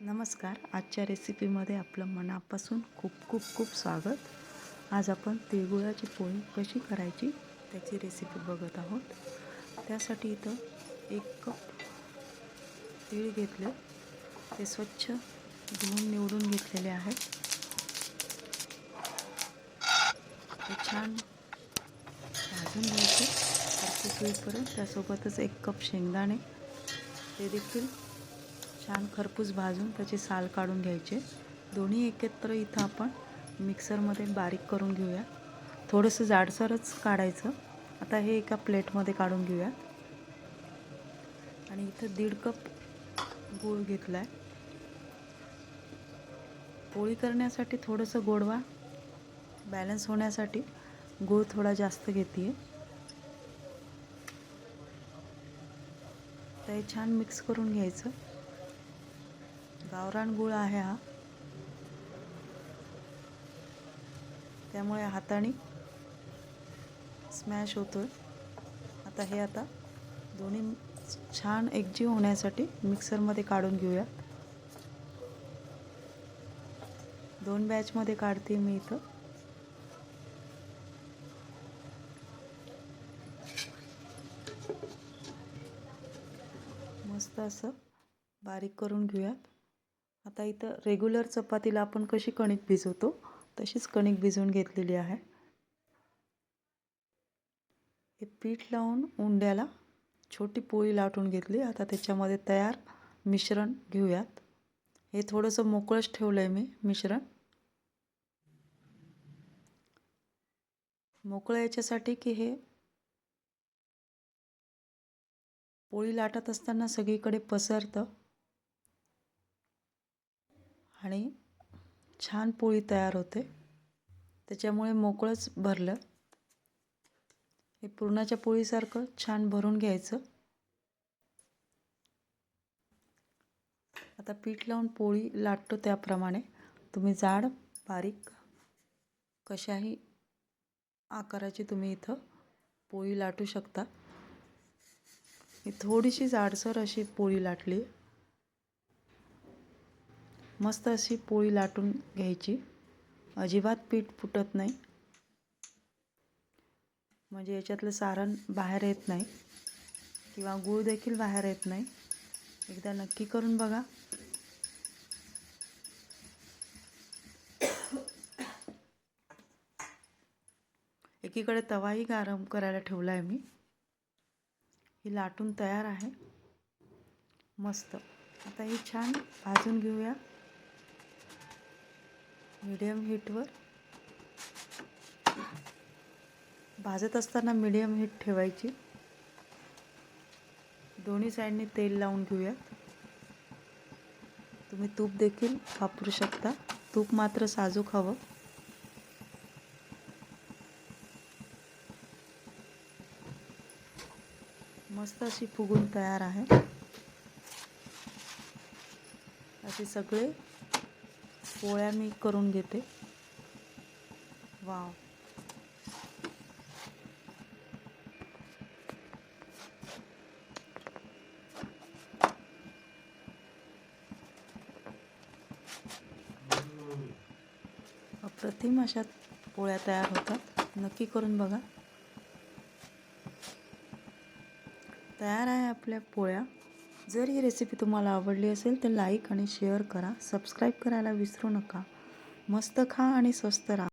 नमस्कार. आजच्या रेसिपीमध्ये आपलं मनापासून खूप खूप खूप स्वागत. आज आपण तिळगुळाची पोळी कशी करायची त्याची रेसिपी बघत आहोत. त्यासाठी इथं एक कप तीळ घेतले. ते स्वच्छ धुवून निवडून घेतलेले आहेत ते छान भाजून घ्यायचे. खरपूस त्यासोबतच एक कप शेंगदाणे. ते देखील छान खरपूस भाजून त्याची साल काढून घ्यायचे. दोन्ही एकत्र इथं आपण मिक्सरमध्ये बारीक करून घेऊया. थोडंसं जाडसरच काढायचं. आता हे एका प्लेटमध्ये काढून घेऊया. आणि इथं दीड कप गूळ घेतला आहे पोळी करण्यासाठी थोडंसं गोडवा. बॅलन्स होण्यासाठी गूळ थोडा जास्त घेते ते छान मिक्स करून घ्यायचं. गावरान गुळ आहे हा. त्यामुळे हाताने स्मॅश होतो आता हे आता दोन्ही छान एकजीव होण्यासाठी मिक्सरमध्ये काढून घेऊया. दोन बॅचमध्ये काढते मी इथं. मस्त असं बारीक करून घेऊयात. आता इथं रेग्युलर चपातीला आपण कशी कणिक भिजवतो? तशीच कणिक भिजवून घेतलेली आहे. हे पीठ लावून उंड्याला छोटी पोळी लाटून घेतली. आता त्याच्यामध्ये तयार मिश्रण घेऊयात. हे थोडंसं मोकळंच ठेवलं आहे मी मिश्रण. मोकळं याच्यासाठी की हे पोळी लाटत असताना सगळीकडे पसरतं. आणि छान पोळी तयार होते. त्याच्यामुळे मोकळंच भरलं. हे पुरणाच्या पोळीसारखं छान भरून घ्यायचं. आता पीठ लावून पोळी लाटतो त्याप्रमाणे. तुम्ही जाड बारीक कशाही आकाराची तुम्ही इथं पोळी लाटू शकता. ही थोडीशी जाडसर अशी पोळी लाटली. मस्त अशी पोळी लाटून घ्यायची. अजिबात पीठ फुटत नाही. म्हणजे याच्यातलं सारण बाहेर येत नाही. किंवा गूळ देखील बाहेर येत नाही. एकदा नक्की करून बघा. एकीकडे तवाही गरम करायला ठेवला आहे मी. ही लाटून तयार आहे. मस्त. आता ही छान भाजून घेऊया. मीडियम हीटवर भाजत असताना मीडियम हीट ठेवायची. दोन्ही साईडने तेल लावून घेऊयात तुम्ही तूप देखील वापरू शकता. तूप मात्र साजूक हवं. मस्त अशी फुगून तयार आहे. असे सगळे पोळ्या मी करून घेते. वाव. अप्रतिम अशा पोळ्या तयार होतात. नक्की करून बघा. तयार आहे आपल्या पोळ्या. जर ही रेसिपी तुम्हाला आवडली असेल तर लाईक आणि शेअर करा. सबस्क्राईब करायला विसरू नका. मस्त खा आणि स्वस्त राहा.